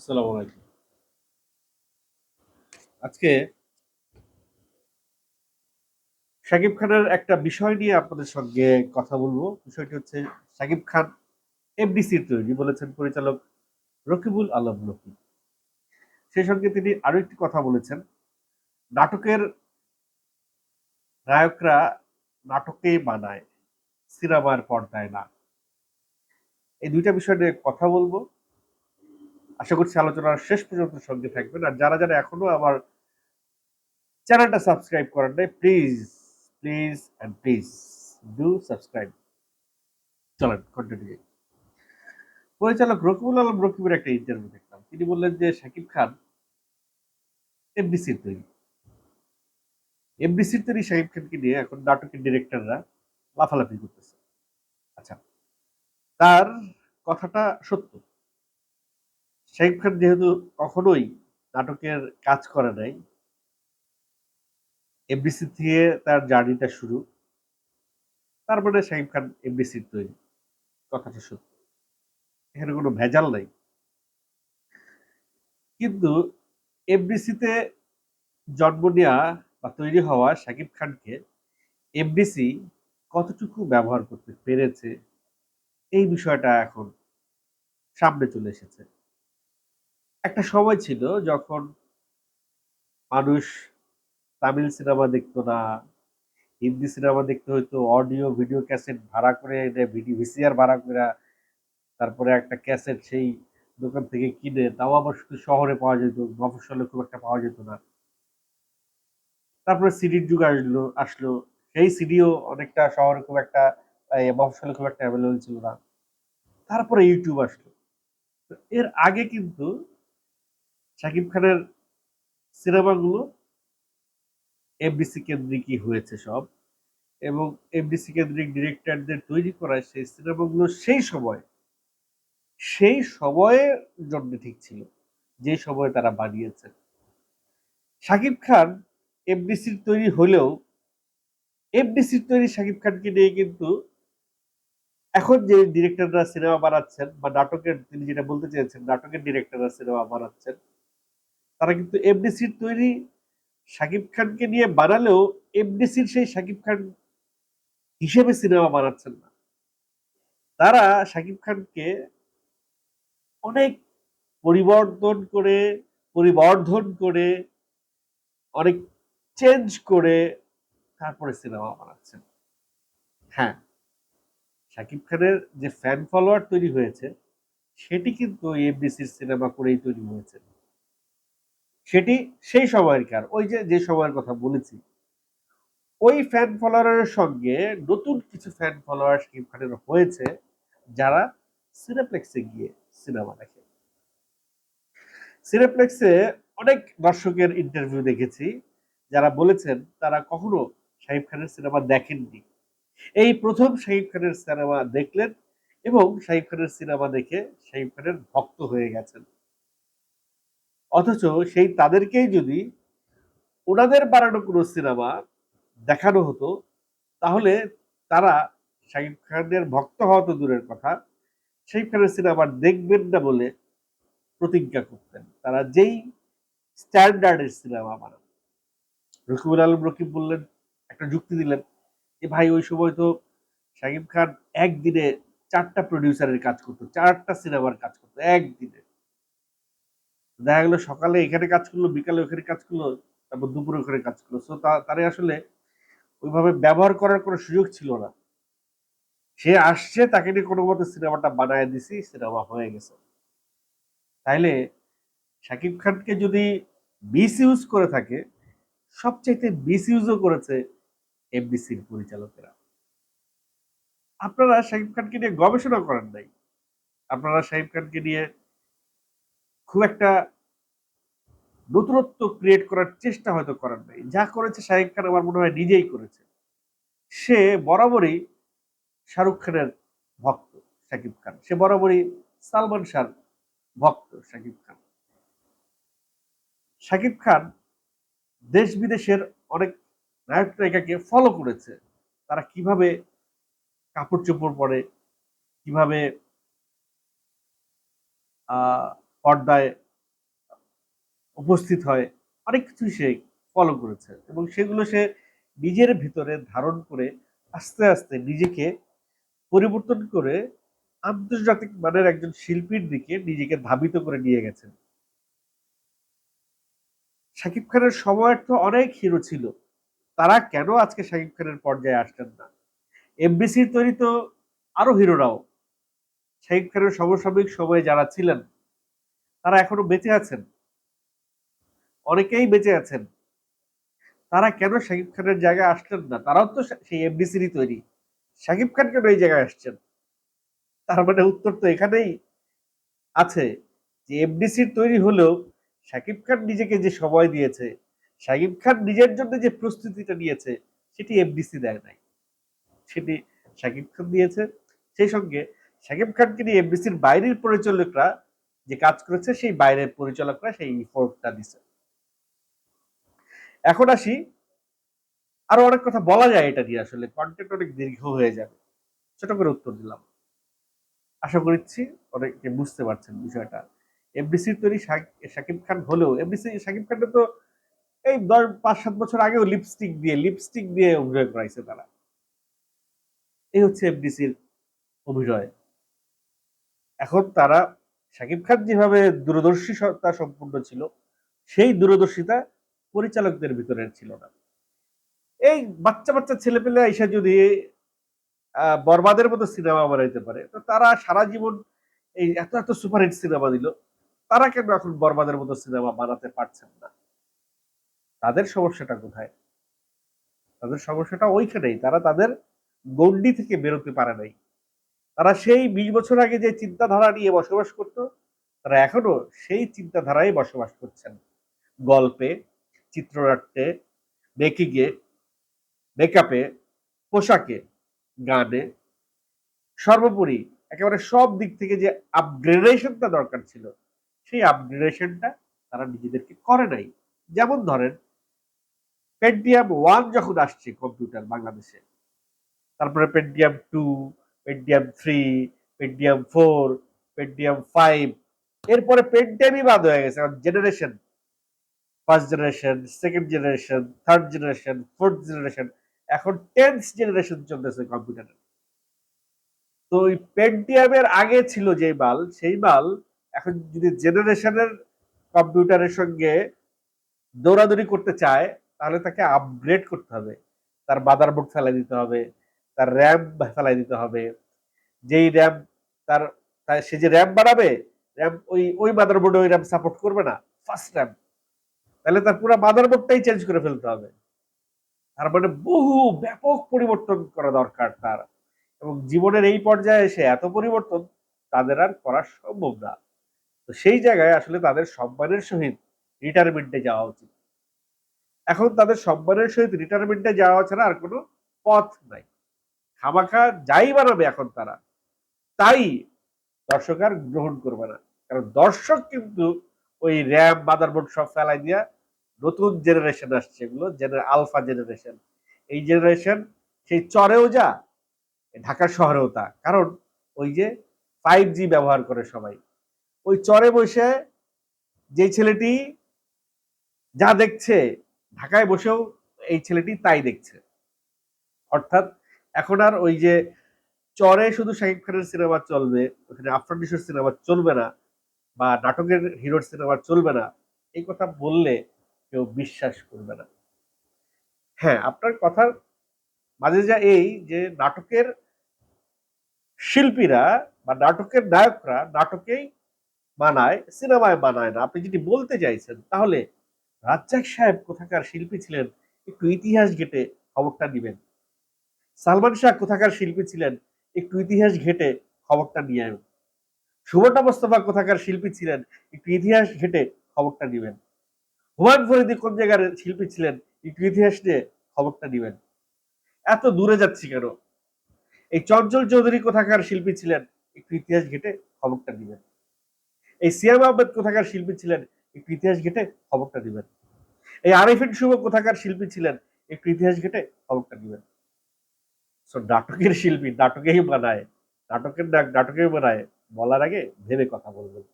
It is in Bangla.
আসসালামু আলাইকুম। আজকে শাকিব খানের একটা বিষয় নিয়ে আপনাদের সঙ্গে কথা বলব। বিষয়টি হচ্ছে শাকিব খান এফডিসির তৈরি বলেছেন পরিচালক রকিবুল আলম রকিব সেই সঙ্গে তিনি আরও একটি কথা বলেছেন। নাটকের নায়করা নাটকেই বানায় সিনেমার পর্দায় না। এই দুইটা বিষয় নিয়ে কথা বলব। আশা করছি আলোচনার শেষ পর্যন্ত সঙ্গে থাকবেন। আর যারা যারা এখনও আমার চ্যানেলটা সাবস্ক্রাইব করেন নাই please please and please do subscribe চলেন কন্টিনিউ পরিচালক রকিবুল আলম রকিবের একটা ইন্টারভিউ দেখলাম। তিনি বললেন যে, শাকিব খান এফডিসির তৈরি। এফডিসির তৈরি শাকিব খানকে নিয়ে এখন নাটকের ডিরেক্টররা লাফালাফি করতেছে। আচ্ছা তার কথাটা সত্য। শাহিব খান যেহেতু কখনোই নাটকের কাজ করে নাই এফডিসি থেকে তার জার্নিটা শুরু। তার মানে শাহিব খান এফডিসির তৈরি কথাটা সত্য। এখানে কোনো ভেজাল নাই। কিন্তু এফডিসিতে জন্ম নেওয়া বা তৈরি হওয়া শাকিব খানকে এফডিসি কতটুকু ব্যবহার করতে পেরেছে, এই বিষয়টা এখন সামনে চলে এসেছে। একটা সময় ছিল যখন মানুষ তামিল সিনেমা দেখতো না, হিন্দি সিনেমা দেখতে হয়তো অডিও, ভিডিও ক্যাসেট ভাড়া করে এনে ভিডিও ভিসিআর ভাড়া করে তারপরে একটা ক্যাসেট সেই দোকান থেকে কিনে, তাও আবার শুধু শহরে পাওয়া যেত, মফস্বলে খুব একটা পাওয়া যেত না। তারপরে সিডির যুগ আসলো আসলো। সেই সিডিও অনেকটা শহরে খুব একটা মফসলে খুব একটা অ্যাভেলেবল ছিল না। তারপরে ইউটিউব আসলো। এর আগে কিন্তু শাকিব খানের সিনেমাগুলো এফডিসি কেন্দ্রিকই হয়েছে সব। এবং এফডিসি কেন্দ্রিক ডিরেক্টরদের তৈরি করা সেই সিনেমাগুলো সেই সময়, সেই সময়ের জন্য ঠিক ছিল, যে সময় তারা বানিয়েছে। শাকিব খান এফডিসির তৈরি হলেও, এফডিসির তৈরি শাকিব খানকে নিয়ে কিন্তু এখন যে ডিরেক্টররা সিনেমা বানাচ্ছেন বা নাটকের, তিনি যেটা বলতে চেয়েছেন, নাটকের ডিরেক্টররা সিনেমা বানাচ্ছেন তারা কিন্তু এফডিসির তৈরি শাকিব খানকে নিয়ে বানালেও এফডিসির সেই শাকিব খান হিসেবে সিনেমা বানাচ্ছেন না। তারা শাকিব খানকে অনেক পরিবর্তন করে, পরিবর্ধন করে, অনেক চেঞ্জ করে তারপরে সিনেমা বানাচ্ছেন। হ্যাঁ শাকিব খানের যে ফ্যান ফলোয়ার তৈরি হয়েছে, সেটি কিন্তু এফডিসির সিনেমা করেই তৈরি হয়েছে। সেটি সেই সময়ের কার ওই যে যে সময়ের কথা বলেছি। ওই ফ্যান ফলোয়ারের সঙ্গে নতুন কিছু ফ্যান ফলোয়ার শাকিব খানের হয়েছে, যারা সিনেপ্লেক্সে গিয়ে সিনেমা দেখে। সিনেপ্লেক্সে অনেক দর্শকের ইন্টারভিউ দেখেছি, যারা বলেছেন তারা কখনো শাহিব খানের সিনেমা দেখেননি। এই প্রথম শাহিব খানের সিনেমা দেখলেন এবং শাহিব খানের সিনেমা দেখে শাহিব খানের ভক্ত হয়ে গেছেন। অথচ সেই তাদেরকেই যদি ওনাদের বানানো কোনো সিনেমা দেখানো হতো, তাহলে তারা শাহিব খানের ভক্ত হওয়া তো দূরের কথা। শাহিব খানের সিনেমা দেখবেন না বলে প্রতিজ্ঞা করতেন। তারা যেই স্ট্যান্ডার্ডের সিনেমা বানান রকিবুল আলম রকিব বললেন, একটা যুক্তি দিলেন যে, ভাই, ওই সময় তো শাকিব খান একদিনে চারটা প্রডিউসারের কাজ করতো, চারটা সিনেমার কাজ করতো, একদিনে। দেখা গেলো সকালে এখানে কাজ করল, বিকালে ওখানে কাজ করল, তারপর দুপুরে ওখানে কাজ করল। সো তারে আসলে ওইভাবে ব্যবহার করার কোনো সুযোগ ছিল না। সে আসছে, তাকে নিয়ে কোনো মতো সিনেমাটা বানায় দিছি, সিনেমা হয়ে গেছে। তাইলে শাকিব খানকে যদি মিস ইউজ করে থাকে, সবচাইতে মিস ইউজও করেছে এফডিসির পরিচালকেরা। আপনারা শাহিব খানকে নিয়ে গবেষণা করেন নাই? আপনারা শাহিব খানকে নিয়ে খুব একটা নতুনত্ব ক্রিয়েট করার চেষ্টা হয়তো করার নাই। যা করেছে শাহিব খান আমার মনে হয় নিজেই করেছে। সে বরাবরই শাহরুখ খানের ভক্ত শাকিব খান। সে বরাবরই সালমান শাহ ভক্ত শাকিব খান। শাকিব খান দেশ বিদেশের অনেক নায়ক নায়িকাকে ফলো করেছে। তারা কীভাবে কাপড় চোপড় পরে, কীভাবে পর্দায় উপস্থিত হয়, অনেক কিছু সে ফলো করেছে এবং সেগুলো সে নিজের ভিতরে ধারণ করে আস্তে আস্তে নিজেকে পরিবর্তন করে আন্তর্জাতিক মানের একজন শিল্পীর দিকে নিজেকে ধাবিত করে নিয়ে গেছেন শাকিব খানের সময়ের তো অনেক হিরো ছিল, তারা কেন আজকে শাকিব খানের পর্যায়ে আসছেন না? এমবিসির তৈরি তো আরও হিরোরাও শাকিব খানের সমসাময়িক সময়ে যারা ছিলেন তারা এখনও বেঁচে আছেন। অনেকেই বেঁচে আছেন। তারা কেন শাকিব খানের জায়গায় আসলেন না? তারাও তো সেই এমবিসিরই তৈরি। শাকিব খান কেন এই জায়গায় আসছেন? তার মানে উত্তর তো এখানেই আছে যে এমডিসির তৈরি হলেও শাকিব খান নিজেকে যে সময় দিয়েছে, শাকিব খান নিজের জন্য যে প্রস্তুতিটা নিয়েছে, সেটি এমডিসি দেয় নাই। সেটি শাকিব খান দিয়েছে। সেই সঙ্গে শাকিব খানকে নিয়ে এমডিসির বাইরের পরিচালকরা যে কাজ করেছে, সেই বাইরের পরিচালকরা সেই ফোর্টটা দিছে। এখন আসি, আরও অনেক কথা বলা যায় এটা নিয়ে আসলে কন্টেন্ট অনেক দীর্ঘ হয়ে যাবে। ছোট করে উত্তর দিলাম। আশা করছি অনেকে বুঝতে পারছেন বিষয়টা। এফডিসির তৈরি শাকিব খান হলেও এফডিসি শাকিব খানটা তো এই দশ, পাঁচ, সাত বছর আগেও লিপস্টিক দিয়ে লিপস্টিক দিয়ে অভিনয় করাইছে তারা। এই হচ্ছে এফডিসির অভিনয়। এখন তারা শাকিব খান যেভাবে দূরদর্শিতা সম্পূর্ণ ছিল, সেই দূরদর্শিতা পরিচালকদের ভিতরে ছিল না। এই বাচ্চা বাচ্চা ছেলেপেলে এসে যদি বরবাদের মতো সিনেমা বানাইতে পারে, তো তারা সারা জীবন এই এত এত সুপারহিট সিনেমা দিল, তারা কেন এখন বরবাদের মতো সিনেমা বানাতে পারছেন না? তাদের সমস্যাটা কোথায়? তাদের সমস্যাটা ওইখানেই, তারা তাদের গন্ডি থেকে বেরোতে পারে নাই। তারা সেই বিশ বছর আগে যে চিন্তাধারা নিয়ে বসবাস করত, তারা এখনও সেই চিন্তাধারায় বসবাস করছেন। গল্পে, চিত্রনাট্যে, মেকিংয়ে, মেকআপে, পোশাকে, গানে, সর্বোপরি একেবারে সব দিক থেকে যে আপগ্রেডেশনটা দরকার ছিল, সেই আপগ্রেডেশনটা তারা নিজেদেরকে করে নাই। যেমন ধরেন পেন্টিয়াম ওয়ান যখন আসছে কম্পিউটার বাংলাদেশে, তারপরে pentium two pentium three pentium four pentium five এরপরে পেন্টিয়ামই বাদ হয়ে গেছে generation first generation second generation third generation fourth generation এখন টেন্থ জেনারেশন চলতেছে কম্পিউটারের তো ওই পেন্টিয়ামের আগে ছিল যে মাল সেই মাল এখন যদি জেনারেশনের কম্পিউটারের সঙ্গে দৌড়াদৌড়ি করতে চায়, তাহলে তাকে আপগ্রেড করতে হবে। তার মাদারবোর্ড ফেলে দিতে হবে তার র্যাম ফেলাই দিতে হবে। যেই র্যাম তার সে যে র্যাম বাড়াবে র্যাম ওই ওই মাদারবোর্ডে ওই র্যাম সাপোর্ট করবে না ফার্স্ট র্যাম তাহলে তার পুরো মাদারবোর্ডটাই চেঞ্জ করে ফেলতে হবে। তার মানে বহু ব্যাপক পরিবর্তন করা দরকার তার। এবং জীবনের এই পর্যায়ে এসে এত পরিবর্তন তাদের আর করা সম্ভব না। তো সেই জায়গায় আসলে তাদের সম্মানের সহিত রিটায়ারমেন্টে যাওয়া উচিত। এখন তাদের সম্মানের সহিত রিটায়ারমেন্টে যাওয়া ছাড়া আর কোনো পথ নাই। খামাখা যাই বানাবে এখন তারা, তাই দর্শক আর গ্রহণ করবে না। কারণ দর্শক কিন্তু ওই র্যাম মাদারবোর্ড সব ফেলাই দিয়া নতুন জেনারেশন আসছে এগুলো আলফা জেনারেশন এই জেনারেশন সেই চরেও যা ঢাকা শহরেও তা। কারণ ওই যে ফাইভ জি ব্যবহার করে সবাই। ওই চরে বসে যে ছেলেটি যা দেখছে, ঢাকায় বসেও এই ছেলেটি তাই দেখছে। অর্থাৎ এখন আর ওই যে চরে শুধু শাকিব খানের সিনেমা চলবে, ওখানে আফরান সিনেমা চলবে না বা নাটকের হিরোর সিনেমা চলবে না, এই কথা বললে কেউ বিশ্বাস করবে না। হ্যাঁ আপনার কথার মাঝে যা এই যে নাটকের শিল্পীরা বা নাটকের নায়করা নাটকেই মানায়, সিনেমায় মানায় না। আপনি যদি বলতে চাইছেন, তাহলে রাজ্জাক সাহেব কোথাকার শিল্পী ছিলেন, একটু ইতিহাস ঘেটে খবরটা দিবেন। সালমান শাহ কোথাকার শিল্পী ছিলেন? একটু ইতিহাস ঘেটে খবরটা নিয়ে আনবেন সুবর্ণা মোস্তফা কোথাকার শিল্পী ছিলেন? একটু ইতিহাস ঘেটে খবরটা দিবেন হুমায়ুন ফরিদি কোন জায়গার শিল্পী ছিলেন? একটু ইতিহাস নিয়ে খবরটা দিবেন এত দূরে যাচ্ছি কেন? এই চঞ্চল চৌধুরী কোথাকার শিল্পী ছিলেন? একটু ইতিহাস ঘেটে খবরটা দিবেন এই সিয়াম আহমেদ কোথাকার শিল্পী ছিলেন? একটু ইতিহাস ঘেটে খবরটা দিবেন এই আরিফিন শুভ কোথাকার শিল্পী ছিলেন? একটু ইতিহাস ঘেটে খবরটা দিবেন নাটকের শিল্পী নাটকেই বানায় নাটকের নাটকেই বানায় বলার আগে ভেবে কথা বলবেন।